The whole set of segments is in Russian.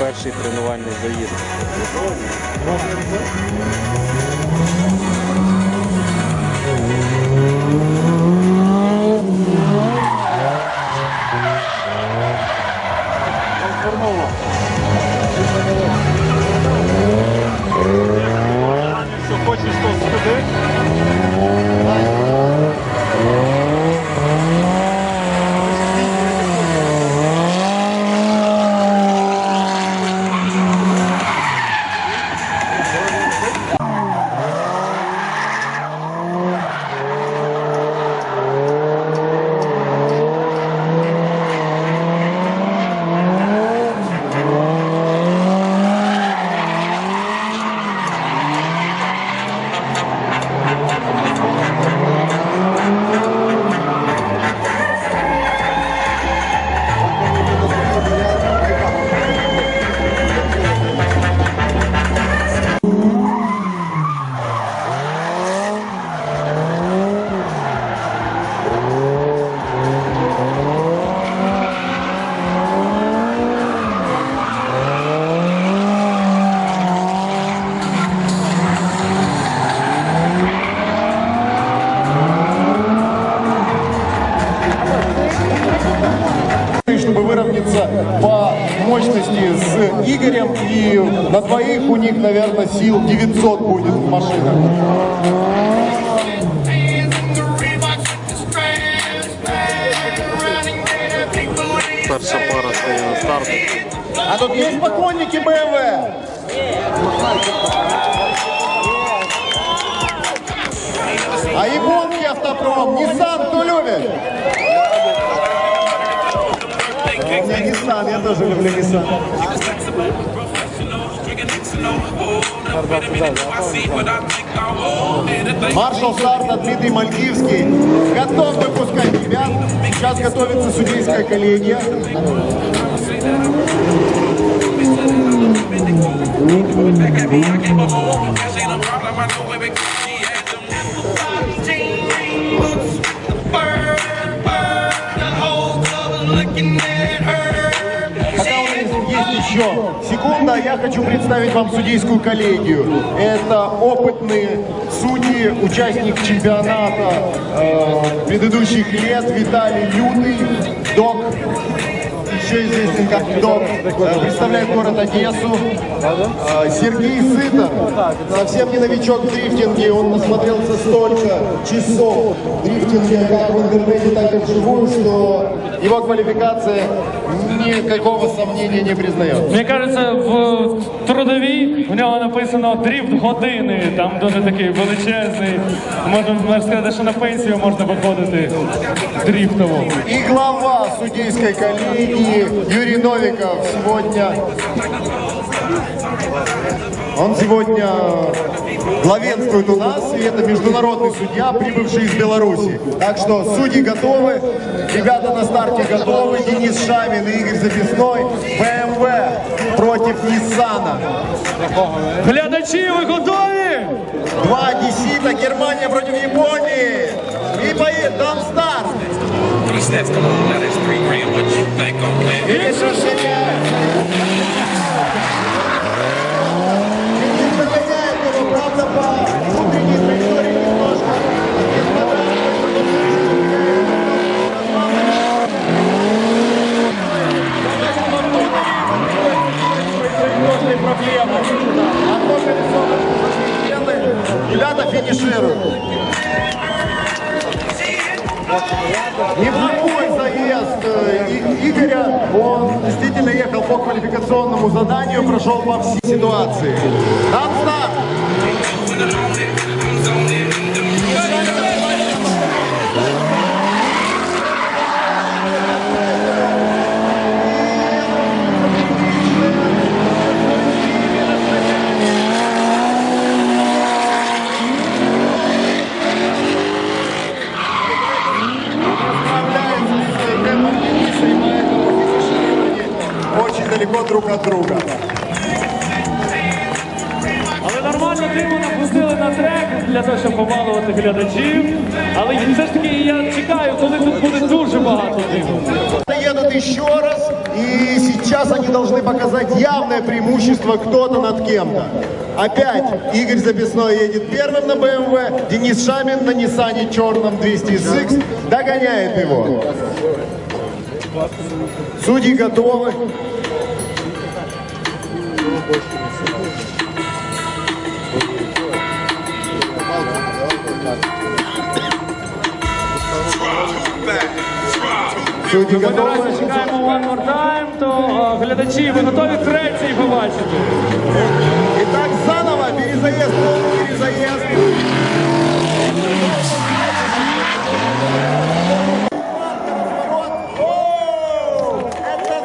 Перший тренувальний заїзд. Хочеш, то сходи. У наверное, сил 900 будет в машинах. Перша пара стає на старт. А тут есть поклонники BMW? А японский автопром, Nissan кто любит? У меня Nissan, я тоже люблю Nissan. Маршал старта Дмитрий Малькивский готов выпускать ребят. Сейчас готовится судейская коллегия. Пока секунда, я хочу представить вам судейскую коллегию. Это опытные судьи, участник чемпионата э, предыдущих лет Виталий док, еще известен как док, э, представляет город Одессу. Э, Сергей Сытор, совсем не новичок в дрифтинге, он насмотрелся столько часов в дрифтинге как в интернете, так и вживую, что его квалификация никакого сомнения не признает. Мені кажеться, в трудовій в нього написано дріфт години. Там дуже такий величезний. Можна, можна сказати, що на пенсію можна виходити дріфтово. И глава судейской коллегии Юрий Новиков сегодня... Он сегодня главенствует у нас, и это международный судья, прибывший из Беларуси. Так что судьи готовы, ребята на старте готовы, Денис Шамин и Игорь Записной, БМВ против Ниссана. Глядачі, ви готові? Два десита, Германия против Японии. И поедет, там старт. Three Дениса, и поэтому финишировали очень далеко друг от друга. Нормально тиму напустили на трек для того, щоб побалувати глядачів. Але все ж таки я чекаю, коли тут буде дуже багато. Заезд едут еще раз, и сейчас они должны показать явное преимущество кто-то над кем-то. Опять Игорь Записной едет первым на БМВ, Денис Шамин на Ниссане черном 200SX догоняет его. Судьи готовы. Судьи Ми наразі готовы. чекаємо one more time, то е, глядачі, ви готові третій побачити? Итак, заново перезаезд, полный перезаезд. О, это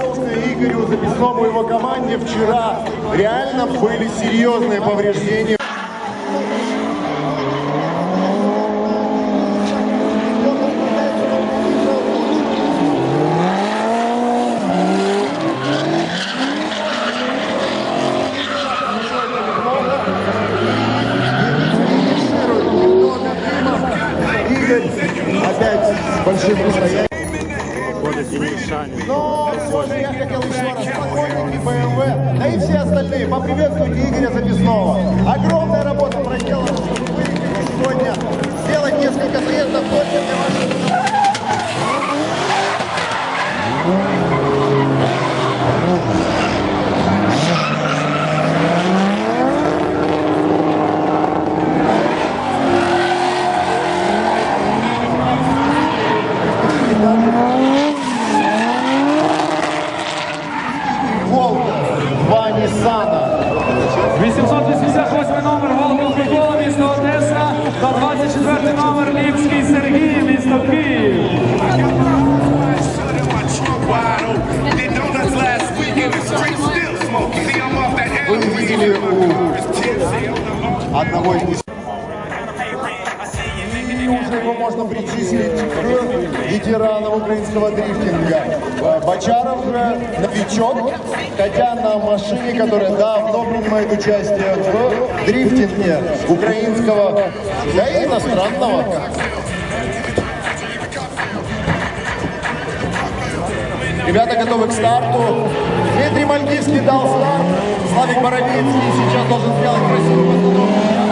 должное Игорю Записному его команде. Вчера реально были серьезные повреждения. Игорь опять с большим расстоянием. Виходить Денис Шанін. Но все же я хотел еще раз поклонники БМВ, да и все остальные, поприветствуйте Игоря Записного. Огромная Off that Вы видели у одного из. И уже его можно причислить к ветеранам украинского дрифтинга. Э, Бочаров же новичок, хотя на машине, которая давно принимает участие в дрифтинге украинского, да и иностранного. Ребята готовы к старту. Дмитрий Мальгивский дал старт. Славик Боровицкий сейчас должен сделать красивую постановку.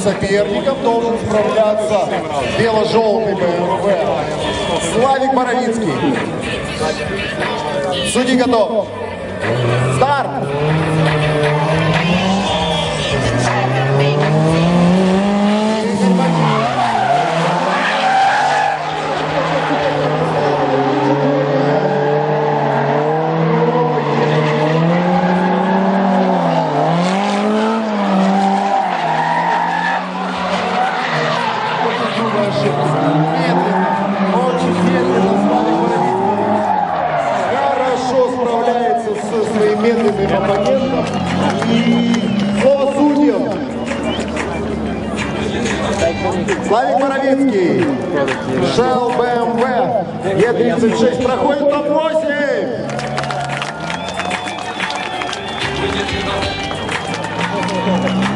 Соперником должен справляться бело-желтый БМВ. Славик Боровицкий. Судьи готов. Старт! Боровицкий, Shell BMW, Е36 проходит топ-8.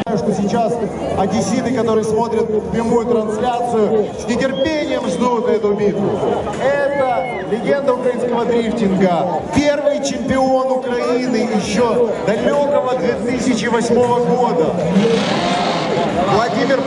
Знаю, что сейчас одесситы, которые смотрят прямую трансляцию, с нетерпением ждут эту битву. Это легенда украинского дрифтинга, первый чемпион Украины еще далекого 2008 года. Владимир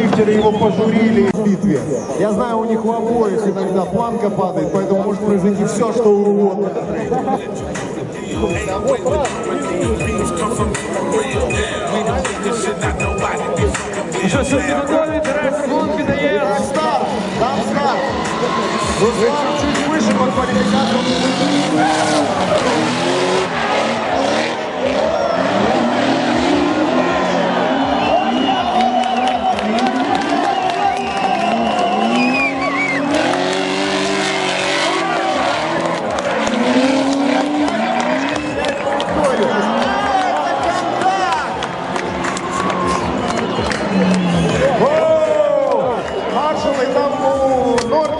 дрифтеры его пожурили в битве. Я знаю, у них в обоих иногда планка падает, поэтому может произойти все, что угодно. Ну что, все, все готовы? Райс, гонки доедут! Там старт, там старт. Руслан чуть выше по квалификации.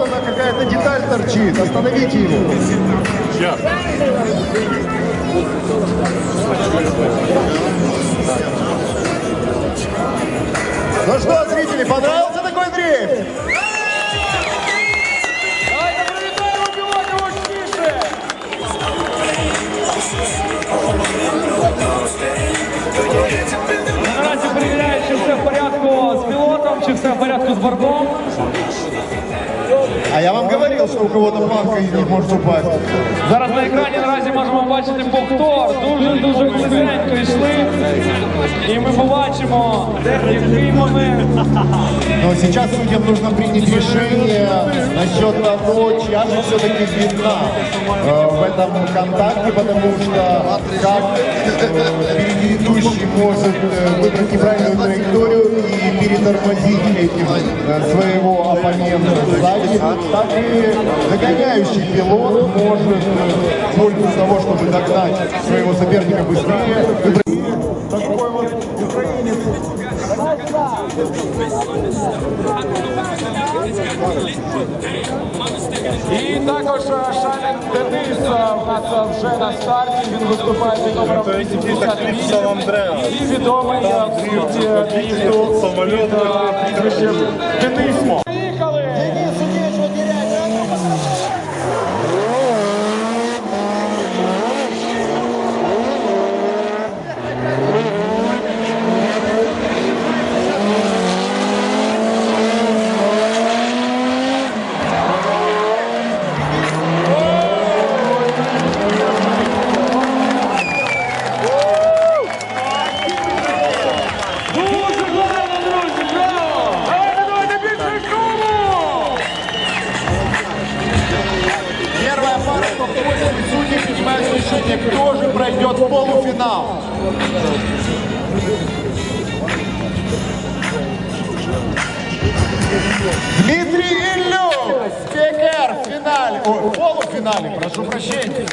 у Нортона какая-то деталь торчит. Остановите его. Сейчас. Ну что, зрители, понравился такой дрейф? Давайте привітаємо пілотів гучніше! Наразі перевіряють, чи все в порядку з пілотом, чи все в порядку з бортом. А я вам говорил, что у кого-то планка из них может упасть. Зараз на екрані наразі можемо бачити повтор. Дуже-дуже близенько йшли. І ми побачимо, який момент. Но сейчас людям нужно принять решение насчет того, чья же все-таки вина э, в этом контакте, потому что как э, впереди идущий может э, выбрать неправильную траекторию и перетормозить этим э, своего оппонента сзади, так и догоняющий пилот может, э, пользуясь того, чтобы догнать своего соперника быстрее, выбрать такой вот украинец І також е, Шалін Денис е, в нас е, вже на старті. Він виступає під номером 88. І відомий е, в світі дріфту під е, прізвищем Денисмо. Полуфинале, прошу прощения.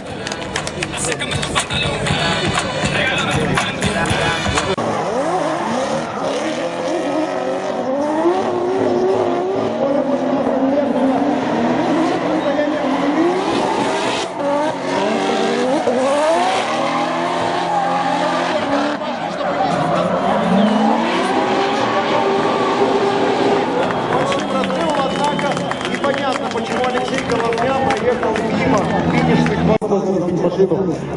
Мимо финишных.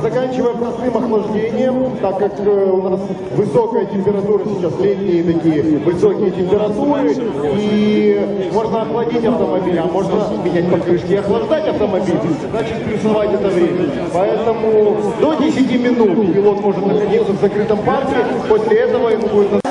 Заканчивая простым охлаждением, так как э, у нас высокая температура сейчас, летние такие высокие температуры, и можно охладить автомобиль, а можно менять покрышки и охлаждать автомобиль, значит плюсовать это время. Поэтому до 10 минут пилот может находиться в закрытом парке, после этого ему будет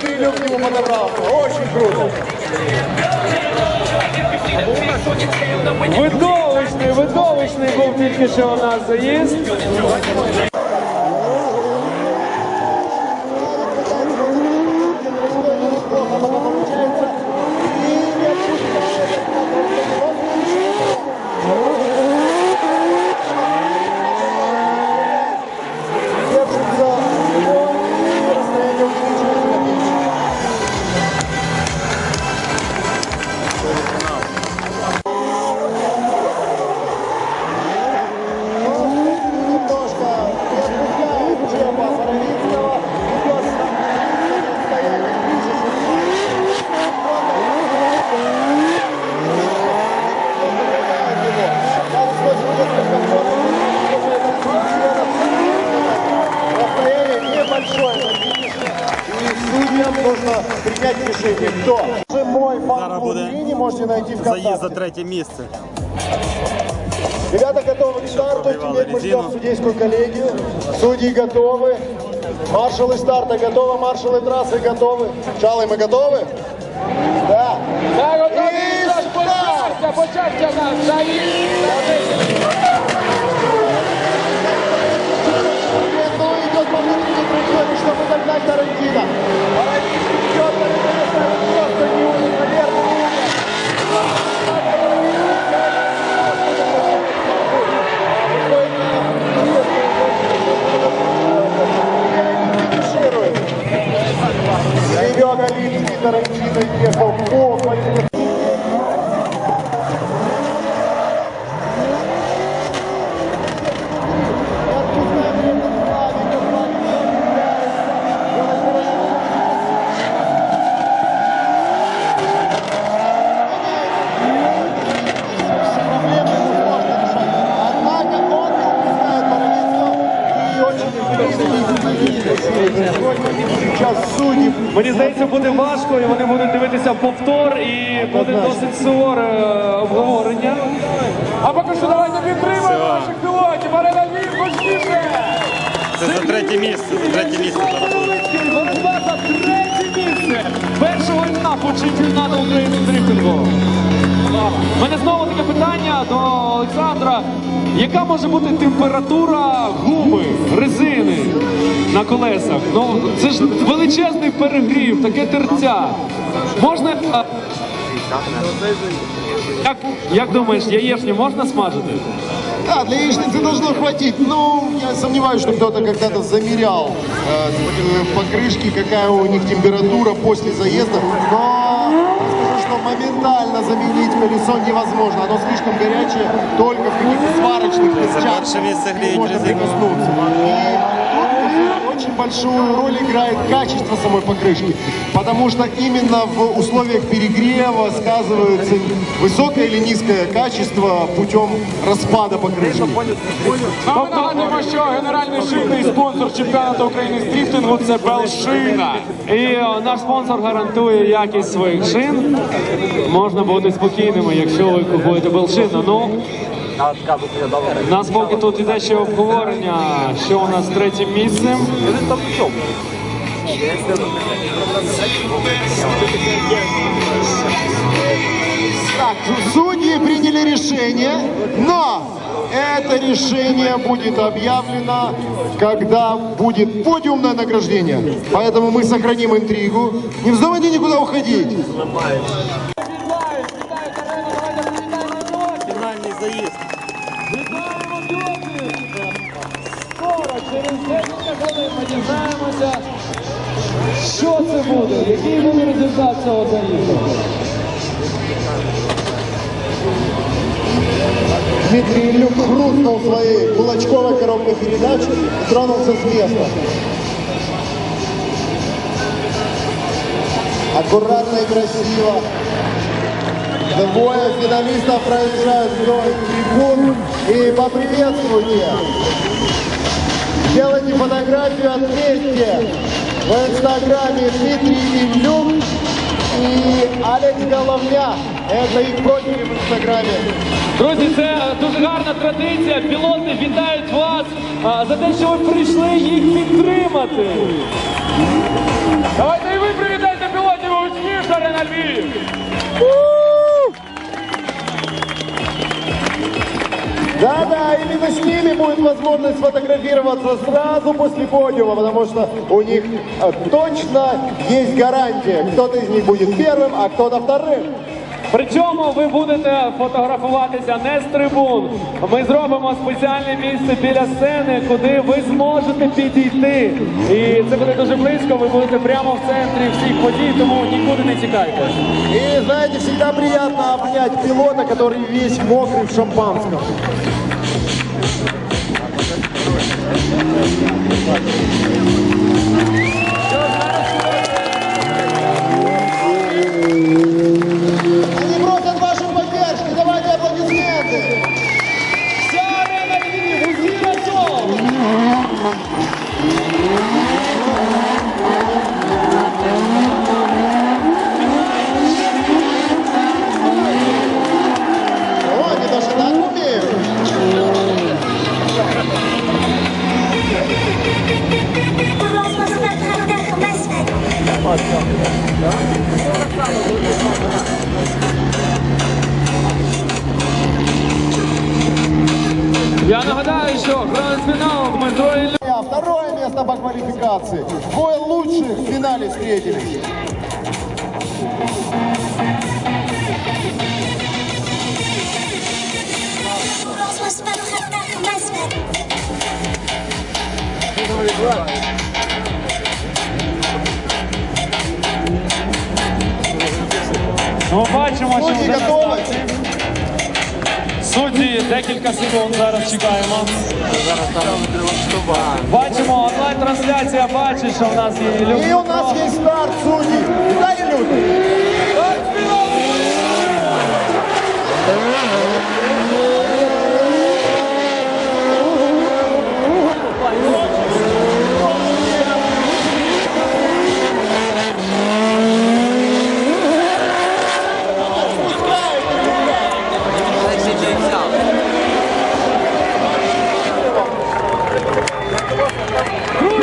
Дмитрий Люк к нему подобрался. Очень круто. Видовищний, видовищний був тільки що у нас заїзд. за ВКонтакте. третє місце. Ребята готовы к старту. Теперь мы ждем резину. судейскую коллегию. Судьи готовы. Маршалы старта готовы. Маршалы трассы готовы. Шалы, мы готовы? Да. Так, от І зараз старт! почався, почався Мені здається, буде важко, і вони будуть дивитися повтор, і буде досить суворе е, обговорення. А поки що давайте підтримаємо наших пілотів, Аренадій, гучніше! Це за третє місце. За третє місце боротьба за третє місце першого етапу чемпіонату України з дрифтингу. У мене знову таке питання до Олександра. Яка може бути температура гуми, резини на колесах? Ну, це ж величезний перегрів, таке терця. Можна. а, Як, як думаєш, яєчню можна смажити? Да, для яичницы должно хватить. Ну, я сомневаюсь, что кто-то когда-то замерял э, э, покрышки, какая у них температура после заезда. Но скажу, что моментально заменить колесо невозможно. Оно слишком горячее, только в каких-то сварочных перше частях місце гріють резину. прикоснуться. И тут очень большую роль играет качество самой покрышки. Потому что именно в условиях перегрева сказывается высокое или низкое качество путем распада покрышки. Ми нагадуємо, що генеральний шинний спонсор чемпіонату України з дріфтингу це Белшина. І е, наш спонсор гарантує якість своїх шин. Можна бути спокійними, якщо ви купуєте Белшину. Ну, у нас поки тут іде ще обговорення, що у нас з третім місцем. Так, судьи приняли решение, но это решение будет объявлено, когда будет подиумное награждение. Поэтому мы сохраним интригу. Не вздумайте никуда уходить. Що це буде, який буде результат цього заїзду. Дмитрий Илюк хрустнул своей кулачковой коробкой передач и тронулся с места. Аккуратно и красиво. Двое финалистов проезжают вдоль трибун и поприветствуйте. Сделайте фотографию, отметьте в инстаграме Дмитрий Ильюк и Алекс Головня. Это их профили в инстаграме. Друзі, це дуже гарна традиція. Пілоти вітають вас а, за те, що ви прийшли їх підтримати. Давайте і ви привітайте пілотів гучніше, Арена Львів! Да-да, именно с ними будет возможность сфотографироваться сразу после подиума, потому что у них э, точно есть гарантия. Кто-то из них будет первым, а кто-то вторым. Причому ви будете фотографуватися не з трибун. Ми зробимо спеціальне місце біля сцени, куди ви зможете підійти. І це буде дуже близько. Ви будете прямо в центрі всіх подій, тому нікуди не тікайте. И знаете, всегда приятно обнять пилота, который весь мокрый в шампанском. Они Зараз чекаємо. Зараз там Бачимо, онлайн-трансляція бачить, що в нас є люди. І у нас є старт судді. Вітаю, люди! Друзі,